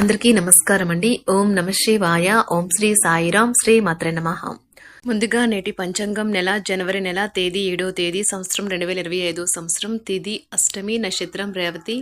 అందరికీ నమస్కారం అండి. ఓం నమ శివాయ. ఓం శ్రీ సాయిరాం శ్రీ మాత్రే నమ. ముందుగా నేటి పంచాంగం నెల జనవరి నెల తేదీ ఏడో తేదీ సంవత్సరం రెండు వేల ఇరవై ఐదో సంవత్సరం తేదీ అష్టమి నక్షత్రం రేవతి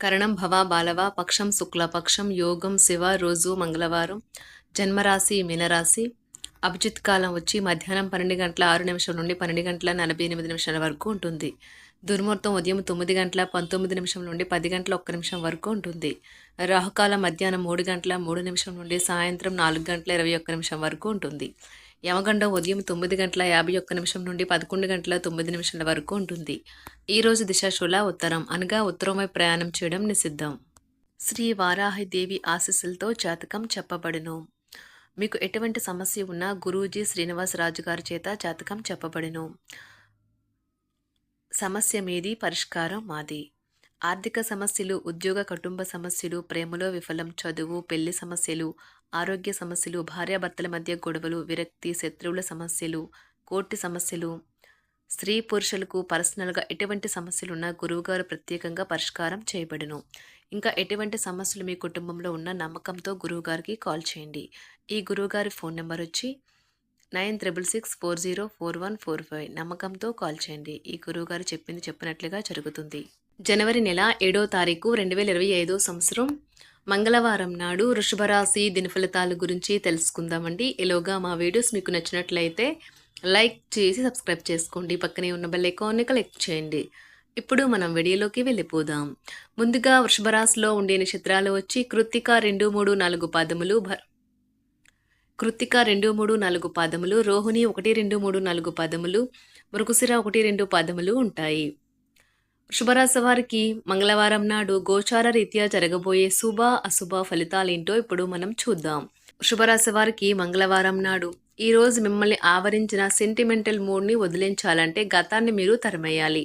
కరణం భవ బాలవ పక్షం శుక్లపక్షం యోగం శివ రోజు మంగళవారం జన్మరాశి మీనరాశి అభిజిత్ కాలం వచ్చి మధ్యాహ్నం పన్నెండు గంటల ఆరు నిమిషం నుండి పన్నెండు గంటల నలభై ఎనిమిది నిమిషాల వరకు ఉంటుంది. దుర్ముహూర్తం ఉదయం తొమ్మిది గంటల పంతొమ్మిది నిమిషం నుండి పది గంటల ఒక్క నిమిషం వరకు ఉంటుంది. రాహుకాలం మధ్యాహ్నం మూడు గంటల మూడు నిమిషం నుండి సాయంత్రం నాలుగు గంటల ఇరవై ఒక్క నిమిషం వరకు ఉంటుంది. యమగండం ఉదయం తొమ్మిది గంటల యాభై ఒక్క నిమిషం నుండి పదకొండు గంటల తొమ్మిది నిమిషాల వరకు ఉంటుంది. ఈరోజు రోజు దిశాశూల ఉత్తరం అనగా ఉత్తరమై ప్రయాణం చేయడం నిషిద్ధం. శ్రీ వారాహిదేవి ఆశీస్సులతో జాతకం చెప్పబడును. మీకు ఎటువంటి సమస్య ఉన్నా గురూజీ శ్రీనివాసరాజు గారి చేత జాతకం చెప్పబడును. సమస్య మీది పరిష్కారం మాది. ఆర్థిక సమస్యలు ఉద్యోగ కుటుంబ సమస్యలు ప్రేమలో విఫలం చదువు పెళ్ళి సమస్యలు ఆరోగ్య సమస్యలు భార్యాభర్తల మధ్య గొడవలు విరక్తి శత్రువుల సమస్యలు కోర్టు సమస్యలు స్త్రీ పురుషులకు పర్సనల్గా ఎటువంటి సమస్యలు ఉన్నా గురువుగారు ప్రత్యేకంగా పరిష్కారం చేయబడును. ఇంకా ఎటువంటి సమస్యలు మీ కుటుంబంలో ఉన్న నమ్మకంతో గురువుగారికి కాల్ చేయండి. ఈ గురువుగారి ఫోన్ నెంబర్ వచ్చి nine triple six four zero four one four five నమ్మకంతో కాల్ చేయండి. ఈ గురువుగారు చెప్పింది చెప్పినట్లుగా జరుగుతుంది. జనవరి నెల ఏడో తారీఖు రెండు వేల ఇరవై ఐదో సంవత్సరం మంగళవారం నాడు వృషభరాశి దినఫలితాల గురించి తెలుసుకుందామండి. ఎలోగా మా వీడియోస్ మీకు నచ్చినట్లయితే లైక్ చేసి సబ్స్క్రైబ్ చేసుకోండి. పక్కనే ఉన్న బెల్ ఐకాన్ని క్లిక్ చేయండి. ఇప్పుడు మనం వీడియోలోకి వెళ్ళిపోదాం. ముందుగా వృషభరాశిలో ఉండే నక్షత్రాలు వచ్చి కృత్తిక రెండు మూడు నాలుగు పాదములు భ కృత్తిక రెండు మూడు నాలుగు పాదములు రోహిణి ఒకటి రెండు మూడు నాలుగు పాదములు మృగశిర ఒకటి రెండు పాదములు ఉంటాయి. వృషభరాశి వారికి మంగళవారం నాడు గోచార రీత్యా జరగబోయే శుభ అశుభ ఫలితాలేంటో ఇప్పుడు మనం చూద్దాం. వృషభరాశి వారికి మంగళవారం నాడు ఈరోజు మిమ్మల్ని ఆవరించిన సెంటిమెంటల్ మూడ్ని వదిలించాలంటే గతాన్ని మీరు తరమేయాలి.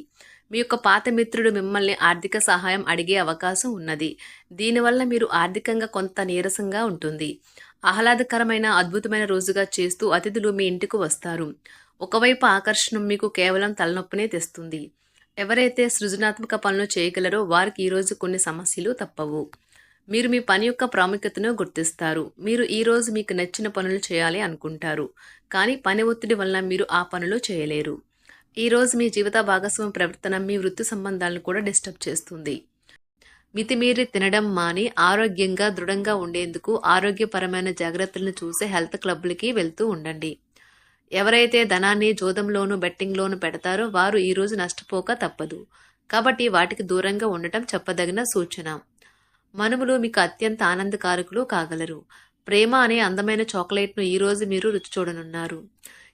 మీ యొక్క పాత మిత్రుడు మిమ్మల్ని ఆర్థిక సహాయం అడిగే అవకాశం ఉన్నది. దీనివల్ల మీరు ఆర్థికంగా కొంత నీరసంగా ఉంటుంది. ఆహ్లాదకరమైన అద్భుతమైన రోజుగా చేస్తూ అతిథులు మీ ఇంటికి వస్తారు. ఒకవైపు ఆకర్షణ మీకు కేవలం తలనొప్పినే తెస్తుంది. ఎవరైతే సృజనాత్మక పనులు చేయగలరో వారికి ఈరోజు కొన్ని సమస్యలు తప్పవు. మీరు మీ పని యొక్క ప్రాముఖ్యతను గుర్తిస్తారు. మీరు ఈరోజు మీకు నచ్చిన పనులు చేయాలి అనుకుంటారు. కానీ పని ఒత్తిడి వల్ల మీరు ఆ పనులు చేయలేరు. ఈరోజు మీ జీవిత భాగస్వామి ప్రవర్తన మీ వృత్తి సంబంధాలను కూడా డిస్టర్బ్ చేస్తుంది. మితిమీరి తినడం మాని ఆరోగ్యంగా దృఢంగా ఉండేందుకు ఆరోగ్యపరమైన జాగ్రత్తలను చూసే హెల్త్ క్లబ్లకి వెళ్తూ ఉండండి. ఎవరైతే ధనాన్ని జోదంలోను బెట్టింగ్లోను పెడతారో వారు ఈరోజు నష్టపోక తప్పదు. కాబట్టి వాటికి దూరంగా ఉండటం చెప్పదగిన సూచన. మనుములు మీకు అత్యంత ఆనందకారకులు కాగలరు. ప్రేమ అనే అందమైన చాక్లెట్ను ఈరోజు మీరు రుచి చూడనున్నారు.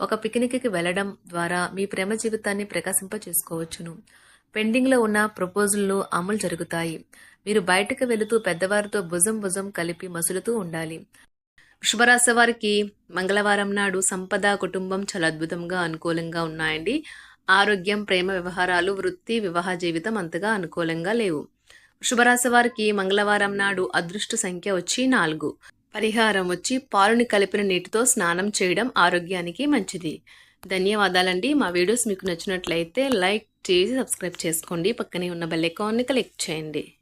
ఒక పిక్నిక్కి వెళ్ళడం ద్వారా మీ ప్రేమ జీవితాన్ని ప్రకాశింప చేసుకోవచ్చును పెండింగ్లో ఉన్న ప్రపోజల్లు అమలు జరుగుతాయి. మీరు బయటకు వెళుతూ పెద్దవారితో భుజం భుజం కలిపి మసులుతూ ఉండాలి. వృషభరాశి వారికి మంగళవారం నాడు సంపద కుటుంబం చాలా అద్భుతంగా అనుకూలంగా ఉన్నాయండి. ఆరోగ్యం ప్రేమ వ్యవహారాలు వృత్తి వివాహ జీవితం అంతగా అనుకూలంగా లేవు. వృషభరాశి వారికి మంగళవారం నాడు అదృష్ట సంఖ్య వచ్చి నాలుగు. పరిహారం వచ్చి పాలుని కలిపిన నీటితో స్నానం చేయడం ఆరోగ్యానికి మంచిది. ధన్యవాదాలండి. మా వీడియోస్ మీకు నచ్చినట్లయితే లైక్ చేసి సబ్స్క్రైబ్ చేసుకోండి. పక్కనే ఉన్న బెల్ ఐకాన్ని క్లిక్ చేయండి.